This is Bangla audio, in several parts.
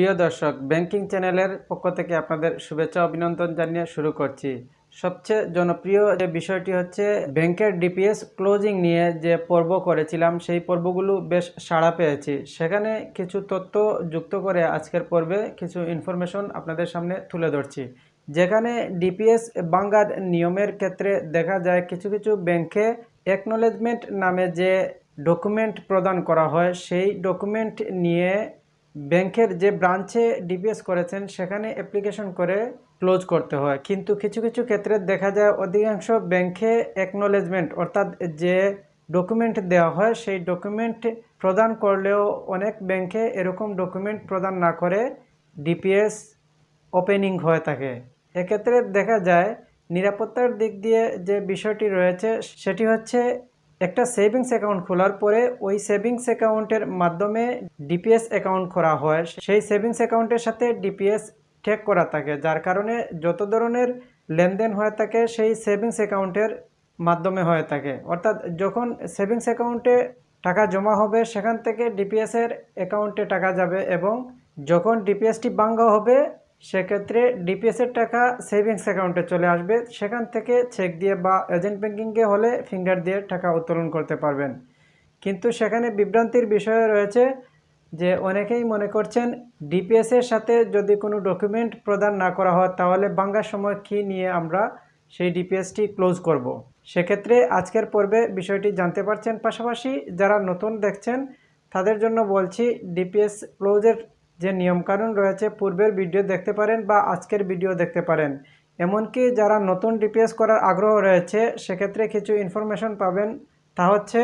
প্রিয় দর্শক, ব্যাংকিং চ্যানেলের পক্ষ থেকে আপনাদের শুভেচ্ছা অভিনন্দন জানিয়ে শুরু করছি। সবচেয়ে জনপ্রিয় যে বিষয়টি হচ্ছে ব্যাংকের ডিপিএস ক্লোজিং নিয়ে যে পর্ব করেছিলাম, সেই পর্বগুলো বেশ সাড়া পেয়েছি। সেখানে কিছু তথ্য যুক্ত করে আজকের পর্বে কিছু ইনফরমেশন আপনাদের সামনে তুলে ধরছি। যেখানে ডিপিএস বাঙ্গার নিয়মের ক্ষেত্রে দেখা যায়, কিছু কিছু ব্যাংকে একনলেজমেন্ট নামে যে ডকুমেন্ট প্রদান করা হয়, সেই ডকুমেন্ট নিয়ে ব্যাংকের যে ব্রাঞ্চে ডিপিএস করেছেন, সেখানে অ্যাপ্লিকেশন করে ক্লোজ করতে হয়। কিন্তু কিছু কিছু ক্ষেত্রে দেখা যায় অধিকাংশ ব্যাংকে একনলেজমেন্ট অর্থাৎ যে ডকুমেন্ট দেওয়া হয়, সেই ডকুমেন্ট প্রদান করলেও অনেক ব্যাংকে এরকম ডকুমেন্ট প্রদান না করে ডিপিএস ওপেনিং হয়ে থাকে। এক্ষেত্রে দেখা যায় নিরাপত্তার দিক দিয়ে যে বিষয়টি রয়েছে, সেটি হচ্ছে একটা সেভিংস অ্যাকাউন্ট খোলার পরে ওই সেভিংস অ্যাকাউন্টের মাধ্যমে ডিপিএস অ্যাকাউন্ট করা হয়। সেই সেভিংস অ্যাকাউন্টের সাথে ডিপিএস ট্যাগ করা থাকে, যার কারণে যত ধরনের লেনদেন হয়ে থাকে সেই সেভিংস অ্যাকাউন্টের মাধ্যমে হয়ে থাকে। অর্থাৎ যখন সেভিংস অ্যাকাউন্টে টাকা জমা হবে, সেখান থেকে ডিপিএসের অ্যাকাউন্টে টাকা যাবে এবং যখন ডিপিএসটি ভাঙ্গা হবে সেক্ষেত্রে ডিপিএসের টাকা সেভিংস অ্যাকাউন্টে চলে আসবে। সেখান থেকে চেক দিয়ে বা এজেন্ট ব্যাঙ্কিংয়ে হলে ফিঙ্গার দিয়ে টাকা উত্তোলন করতে পারবেন। কিন্তু সেখানে বিভ্রান্তির বিষয় রয়েছে যে অনেকেই মনে করছেন ডিপিএসের সাথে যদি কোনো ডকুমেন্ট প্রদান না করা হয়, তাহলে বাঙ্গার সময় কী নিয়ে আমরা সেই ডিপিএসটি ক্লোজ করব। সেক্ষেত্রে আজকের পর্বে বিষয়টি জানতে পারছেন। পাশাপাশি যারা নতুন দেখছেন, তাদের জন্য বলছি ডিপিএস ক্লোজের যে নিয়মকানুন রয়েছে, পূর্বের ভিডিও দেখতে পারেন বা আজকের ভিডিও দেখতে পারেন। এমনকি যারা নতুন ডিপিএস করার আগ্রহ রয়েছে, সেক্ষেত্রে কিছু ইনফরমেশন পাবেন। তা হচ্ছে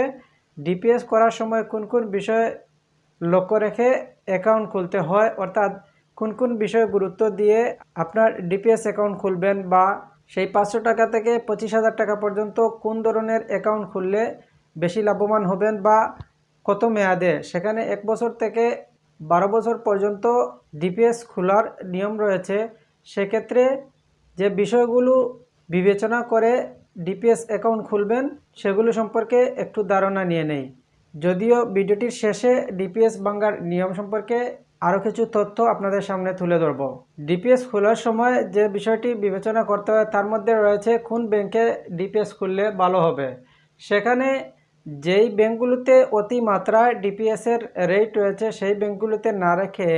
ডিপিএস করার সময় কোন কোন বিষয় লক্ষ্য রেখে অ্যাকাউন্ট খুলতে হয়, অর্থাৎ কোন কোন বিষয়ে গুরুত্ব দিয়ে আপনার ডিপিএস অ্যাকাউন্ট খুলবেন বা সেই পাঁচশো টাকা থেকে পঁচিশ হাজার টাকা পর্যন্ত কোন ধরনের অ্যাকাউন্ট খুললে বেশি লাভবান হবেন বা কত মেয়াদে। সেখানে এক বছর থেকে বারো বছর পর্যন্ত ডিপিএস খোলার নিয়ম রয়েছে। সেক্ষেত্রে যে বিষয়গুলো বিবেচনা করে ডিপিএস অ্যাকাউন্ট খুলবেন, সেগুলো সম্পর্কে একটু ধারণা নিয়ে নেই। যদিও ভিডিওটির শেষে ডিপিএস বাঙ্গার নিয়ম সম্পর্কে আরও কিছু তথ্য আপনাদের সামনে তুলে ধরব। ডিপিএস খোলার সময় যে বিষয়টি বিবেচনা করতে হয়, তার মধ্যে রয়েছে, কোন ব্যাংকে ডিপিএস খুললে ভালো হবে? সেখানে যেই ব্যাঙ্কগুলোতে অতিমাত্রায় ডিপিএসের রেট রয়েছে, সেই ব্যাঙ্কগুলোতে না রেখে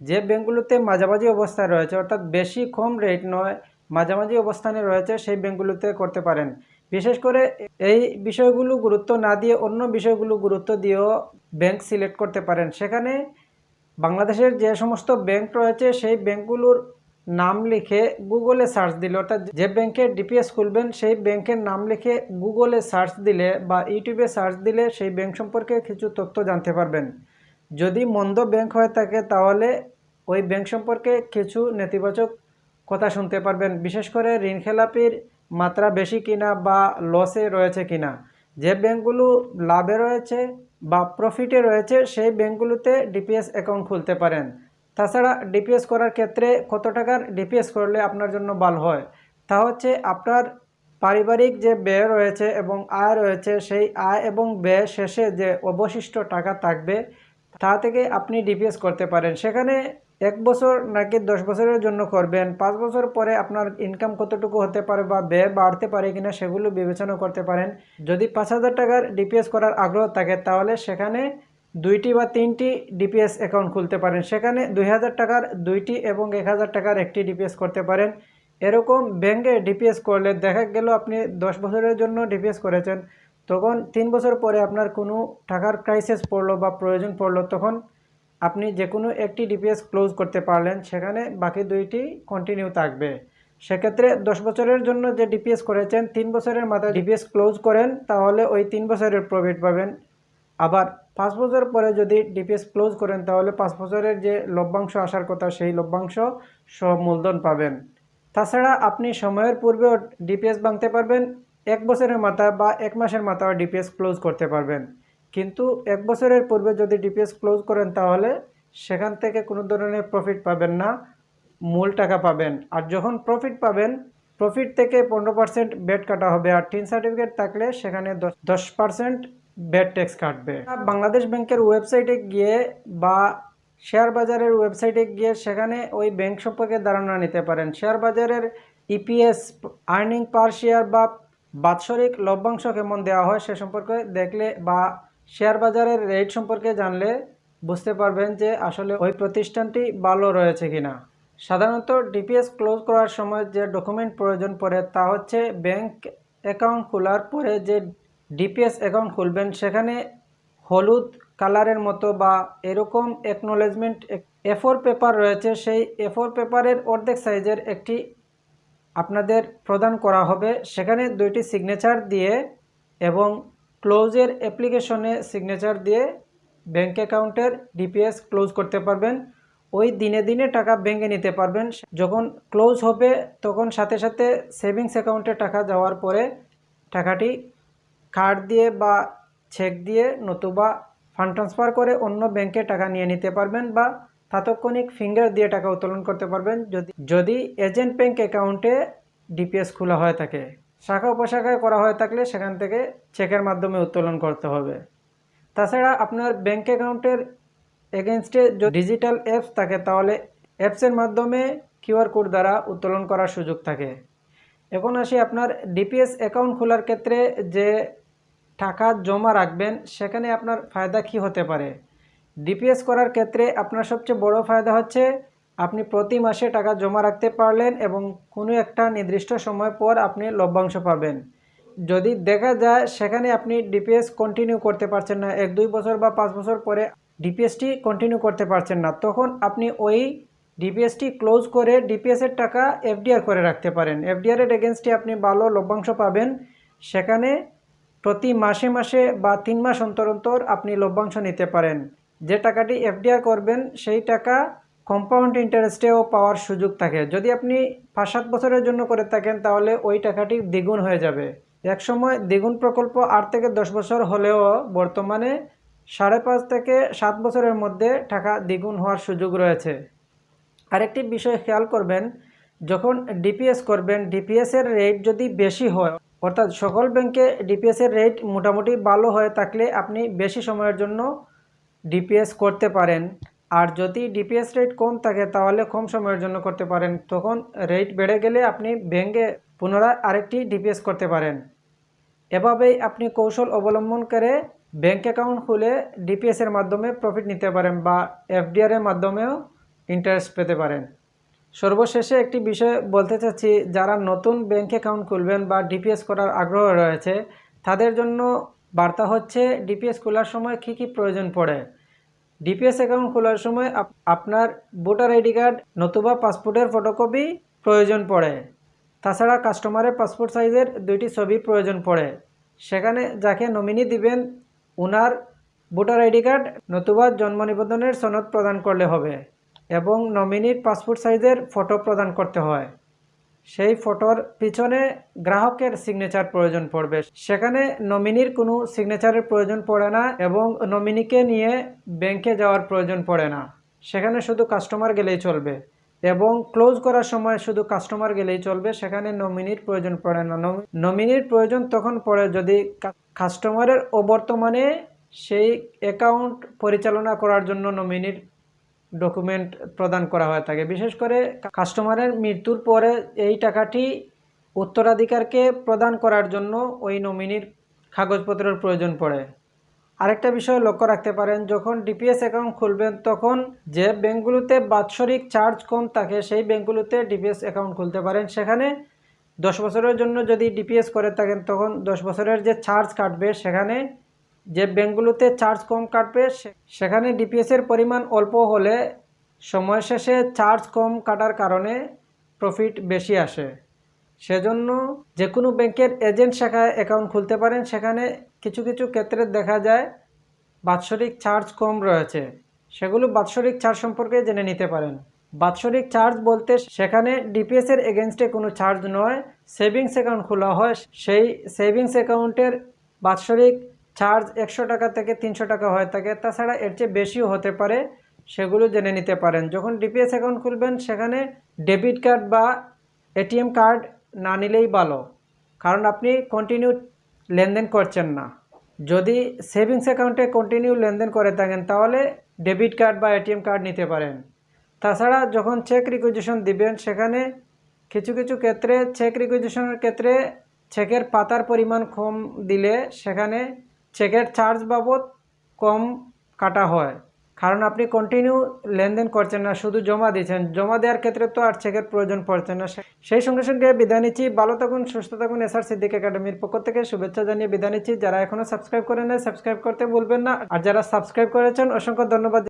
যে ব্যাঙ্কগুলোতে মাঝামাঝি অবস্থায় রয়েছে, অর্থাৎ বেশি কম রেট নয়, মাঝামাঝি অবস্থানে রয়েছে, সেই ব্যাঙ্কগুলোতে করতে পারেন। বিশেষ করে এই বিষয়গুলো গুরুত্ব না দিয়ে অন্য বিষয়গুলো গুরুত্ব দিয়েও ব্যাংক সিলেক্ট করতে পারেন। সেখানে বাংলাদেশের যে সমস্ত ব্যাংক রয়েছে, সেই ব্যাংকগুলোর নাম লিখে গুগলে সার্চ দিলে, অর্থাৎ যে ব্যাংকে ডিপিএস খুলবেন, সেই ব্যাংকের নাম লিখে গুগলে সার্চ দিলে বা ইউটিউবে সার্চ দিলে সেই ব্যাংক সম্পর্কে কিছু তথ্য জানতে পারবেন। যদি মন্দ ব্যাংক হয়ে থাকে, তাহলে ওই ব্যাংক সম্পর্কে কিছু নেতিবাচক কথা শুনতে পারবেন। বিশেষ করে ঋণ খেলাপির মাত্রা বেশি কিনা বা লসে রয়েছে কিনা। যে ব্যাংকগুলো লাভে রয়েছে বা প্রফিটে রয়েছে, সেই ব্যাংকগুলোতে ডিপিএস অ্যাকাউন্ট খুলতে পারেন। তাছাড়া ডিপিএস করার ক্ষেত্রে কত টাকার ডিপিএস করলে আপনার জন্য ভালো হয়? তা হচ্ছে আপনার পারিবারিক যে ব্যয় রয়েছে এবং আয় রয়েছে, সেই আয় এবং ব্যয় শেষে যে অবশিষ্ট টাকা থাকবে, তা থেকে আপনি ডিপিএস করতে পারেন। সেখানে এক বছর নাকি দশ বছরের জন্য করবেন। পাঁচ বছর পরে আপনার ইনকাম কতটুকু হতে পারে বা ব্যয় বাড়তে পারে কিনা সেগুলো বিবেচনা করতে পারেন। যদি পাঁচ হাজার টাকার ডিপিএস করার আগ্রহ থাকে, তাহলে সেখানে দুইটি বা তিনটি ডিপিএস অ্যাকাউন্ট খুলতে পারেন। সেখানে দুই হাজার টাকার দুইটি এবং এক হাজার টাকার একটি ডিপিএস করতে পারেন। এরকম ব্যাঙ্কে ডিপিএস করলে দেখা গেল আপনি দশ বছরের জন্য ডিপিএস করেছেন। তখন তিন বছর পরে আপনার কোনো টাকার ক্রাইসিস পড়ল বা প্রয়োজন পড়ল, তখন আপনি যে কোনো একটি ডিপিএস ক্লোজ করতে পারলেন। সেখানে বাকি দুইটি কন্টিনিউ থাকবে। সেক্ষেত্রে দশ বছরের জন্য যে ডিপিএস করেছেন, তিন বছরের মাথায় ডিপিএস ক্লোজ করেন, তাহলে ওই তিন বছরের প্রফিট পাবেন। আবার পাঁচ বছর পরে যদি ডিপিএস ক্লোজ করেন, তাহলে পাঁচ বছরের যে লভ্যাংশ আসার কথা, সেই লভ্যাংশ সব মূলধন পাবেন। তাছাড়া আপনি সময়ের পূর্বেও ডিপিএস ভাঙতে পারবেন, এক বছরের মাথা বা এক মাসের মাথাও ডিপিএস ক্লোজ করতে পারবেন। কিন্তু এক বছরের পূর্বে যদি ডিপিএস ক্লোজ করেন, তাহলে সেখান থেকে কোনো ধরনের প্রফিট পাবেন না, মূল টাকা পাবেন। আর যখন প্রফিট পাবেন প্রফিট থেকে পনেরো পার্সেন্ট বেড কাটা হবে। আর টিন সার্টিফিকেট থাকলে সেখানে দশ পার্সেন্ট বেড ট্যাক্স কাটবে। বাংলাদেশ ব্যাংকের ওয়েবসাইটে গিয়ে বা শেয়ার বাজারের ওয়েবসাইটে গিয়ে সেখানে ওই ব্যাংক সম্পর্কে ধারণা নিতে পারেন। শেয়ার বাজারের ইপিএস আর্নিং পার শেয়ার বা বাৎসরিক লভ্যাংশ কেমন দেওয়া হয় সে সম্পর্কে দেখলে বা শেয়ার বাজারের রেট সম্পর্কে জানলে বুঝতে পারবেন যে আসলে ওই প্রতিষ্ঠানটি ভালো রয়েছে কিনা। সাধারণত ডিপিএস ক্লোজ করার সময় যে ডকুমেন্ট প্রয়োজন পড়ে তা হচ্ছে ব্যাংক অ্যাকাউন্ট খোলার পরে যে ডিপিএস অ্যাকাউন্ট খুলবেন সেখানে হলুদ কালারের মতো বা এরকম একনোলেজমেন্ট এফোর পেপার রয়েছে, সেই এফোর পেপারের অর্ধেক সাইজের একটি আপনাদের প্রদান করা হবে। সেখানে দুইটি সিগনেচার দিয়ে এবং ক্লোজের অ্যাপ্লিকেশনে সিগনেচার দিয়ে ব্যাঙ্ক অ্যাকাউন্টের ডিপিএস ক্লোজ করতে পারবেন। ওই দিনে দিনে টাকা ব্যাংকে নিতে পারবেন। যখন ক্লোজ হবে, তখন সাথে সাথে সেভিংস অ্যাকাউন্টে টাকা যাওয়ার পরে টাকাটি কার্ড দিয়ে বা চেক দিয়ে নতুবা ফান্ড ট্রান্সফার করে অন্য ব্যাংকে টাকা নিয়ে নিতে পারবেন বা তাৎক্ষণিক ফিঙ্গার দিয়ে টাকা উত্তোলন করতে পারবেন যদি যদি এজেন্ট ব্যাংক অ্যাকাউন্টে ডিপিএস খোলা হয়ে থাকে। শাখা উপশাখায় করা হয়ে থাকলে সেখান থেকে চেকের মাধ্যমে উত্তোলন করতে হবে। তাছাড়া আপনার ব্যাংক অ্যাকাউন্টের এগেনস্টে যদি ডিজিটাল অ্যাপস থাকে তাহলে অ্যাপসের মাধ্যমে কিউআর কোড দ্বারা উত্তোলন করার সুযোগ থাকে। এখন আসি আপনার ডিপিএস অ্যাকাউন্ট খোলার ক্ষেত্রে যে টাকা জমা রাখবেন, সেখানে আপনার ফায়দা কী হতে পারে? ডিপিএস করার ক্ষেত্রে আপনার সবচেয়ে বড় ফায়দা হচ্ছে আপনি প্রতি মাসে টাকা জমা রাখতে পারলেন এবং কোনো একটা নির্দিষ্ট সময় পর আপনি লভ্যাংশ পাবেন। যদি দেখা যায় সেখানে আপনি ডিপিএস কন্টিনিউ করতে পারছেন না, এক দুই বছর বা পাঁচ বছর পরে ডিপিএসটি কন্টিনিউ করতে পারছেন না, তখন আপনি ওই ডিপিএসটি ক্লোজ করে ডিপিএসের টাকা এফডিআর করে রাখতে পারেন। এফডিআরের এগেনস্টে আপনি ভালো লভ্যাংশ পাবেন। সেখানে প্রতি মাসে মাসে বা তিন মাস অন্তর অন্তর আপনি লভ্যাংশ নিতে পারেন। যে টাকাটি এফডিআর করবেন, সেই টাকা কম্পাউন্ড ইন্টারেস্টেও পাওয়ার সুযোগ থাকে। যদি আপনি পাঁচ সাত বছরের জন্য করে থাকেন, তাহলে ওই টাকাটি দ্বিগুণ হয়ে যাবে। এক সময় দ্বিগুণ প্রকল্প আট থেকে দশ বছর হলেও বর্তমানে সাড়ে পাঁচ থেকে সাত বছরের মধ্যে টাকা দ্বিগুণ হওয়ার সুযোগ রয়েছে। আরেকটি বিষয় খেয়াল করবেন, যখন ডিপিএস করবেন ডিপিএসের রেট যদি বেশি হয়, অর্থাৎ সকল ব্যাংকে ডিপিএসের রেট মোটামুটি ভালো হয়ে থাকলে আপনি বেশি সময়ের জন্য ডিপিএস করতে পারেন। আর যদি ডিপিএস রেট কম থাকে, তাহলে কম সময়ের জন্য করতে পারেন। তখন রেট বেড়ে গেলে আপনি ব্যাঙ্কে পুনরায় আরেকটি ডিপিএস করতে পারেন। এভাবেই আপনি কৌশল অবলম্বন করে ব্যাঙ্ক অ্যাকাউন্ট খুলে ডিপিএসের মাধ্যমে প্রফিট নিতে পারেন বা এফডিআর এর মাধ্যমেও ইন্টারেস্ট পেতে পারেন। সর্বশেষে একটি বিষয় বলতে চাচ্ছি, যারা নতুন ব্যাঙ্ক অ্যাকাউন্ট খুলবেন বা ডিপিএস করার আগ্রহ রয়েছে, তাদের জন্য বার্তা হচ্ছে ডিপিএস খোলার সময় কী কী প্রয়োজন পড়ে? ডিপিএস অ্যাকাউন্ট খোলার সময় আপনার ভোটার আইডি কার্ড, নতুবা পাসপোর্টের ফটোকপি প্রয়োজন পড়ে। তাছাড়া কাস্টমারের পাসপোর্ট সাইজের দুইটি ছবি প্রয়োজন পড়ে। সেখানে যাকে নমিনি দিবেন ওনার ভোটার আইডি কার্ড নতুবা জন্ম নিবন্ধনের সনদ প্রদান করলে হবে। এবং নমিনির পাসপোর্ট সাইজের ফটো প্রদান করতে হয়। সেই ফটোর পিছনে গ্রাহকের সিগনেচার প্রয়োজন পড়বে। সেখানে নমিনির কোনো সিগনেচারের প্রয়োজন পড়ে না এবং নমিনিকে নিয়ে ব্যাংকে যাওয়ার প্রয়োজন পড়ে না। সেখানে শুধু কাস্টমার গেলেই চলবে এবং ক্লোজ করার সময় শুধু কাস্টমার গেলেই চলবে। সেখানে নমিনির প্রয়োজন পড়ে না। নমিনির প্রয়োজন তখন পড়ে যদি কাস্টমারের অবর্তমানে সেই অ্যাকাউন্ট পরিচালনা করার জন্য নমিনির ডকুমেন্ট প্রদান করা হয়ে থাকে। বিশেষ করে কাস্টমারের মৃত্যুর পরে এই টাকাটি উত্তরাধিকারকে প্রদান করার জন্য ওই নমিনির কাগজপত্রের প্রয়োজন পড়ে। আরেকটা বিষয় লক্ষ্য রাখতে পারেন, যখন ডিপিএস অ্যাকাউন্ট খুলবেন, তখন যে ব্যাঙ্কগুলোতে বাৎসরিক চার্জ কম থাকে, সেই ব্যাঙ্কগুলোতে ডিপিএস অ্যাকাউন্ট খুলতে পারেন। সেখানে দশ বছরের জন্য যদি ডিপিএস করে থাকেন, তখন দশ বছরের যে চার্জ কাটবে, সেখানে যে ব্যাঙ্কগুলোতে চার্জ কম কাটবে সেখানে ডিপিএসের পরিমাণ অল্প হলে সময় শেষে চার্জ কম কাটার কারণে প্রফিট বেশি আসে। সেজন্য যে কোনো ব্যাংকের এজেন্ট শাখায় অ্যাকাউন্ট খুলতে পারেন। সেখানে কিছু কিছু ক্ষেত্রে দেখা যায় বাৎসরিক চার্জ কম রয়েছে। সেগুলো বাৎসরিক চার্জ সম্পর্কে জেনে নিতে পারেন। বাৎসরিক চার্জ বলতে সেখানে ডিপিএসের এগেনস্টে কোনো চার্জ নয়। সেভিংস অ্যাকাউন্ট খোলা হয়। সেই সেভিংস অ্যাকাউন্টের বাৎসরিক চার্জ একশো টাকা থেকে তিনশো টাকা হয়ে থাকে, তাছাড়া এর চেয়ে বেশিও হতে পারে, সেগুলো জেনে নিতে পারেন। যখন ডিপিএস অ্যাকাউন্ট খুলবেন, সেখানে ডেবিট কার্ড বা এটিএম কার্ড না নিলেই ভালো, কারণ আপনি কন্টিনিউ লেনদেন করছেন না। যদি সেভিংস অ্যাকাউন্টে কন্টিনিউ লেনদেন করে থাকেন, তাহলে ডেবিট কার্ড বা এটিএম কার্ড নিতে পারেন। তাছাড়া যখন চেক রিকুইজিশন দিবেন, সেখানে কিছু কিছু ক্ষেত্রে চেক রিকুইজিশনের ক্ষেত্রে চেকের পাতার পরিমাণ কম দিলে সেখানে চেকের চার্জ বাবদ কম কাটা হয়। কারণ আপনি কন্টিনিউ লেনদেন করছেন না, শুধু জমা দিচ্ছেন। জমা দেওয়ার ক্ষেত্রে তো আর চেকের প্রয়োজন পড়ছে না। সেই সঙ্গে সঙ্গে বিদায় নিচ্ছি। ভালো থাকুন, সুস্থ থাকুন এস আর সিদ্দিক একাডেমির পক্ষ থেকে শুভেচ্ছা জানিয়ে বিদায় নিচ্ছি। যারা এখনও সাবস্ক্রাইব করেন নাই সাবস্ক্রাইব করতে ভুলবেন না। আর যারা সাবস্ক্রাইব করেছেন, অসংখ্য ধন্যবাদ।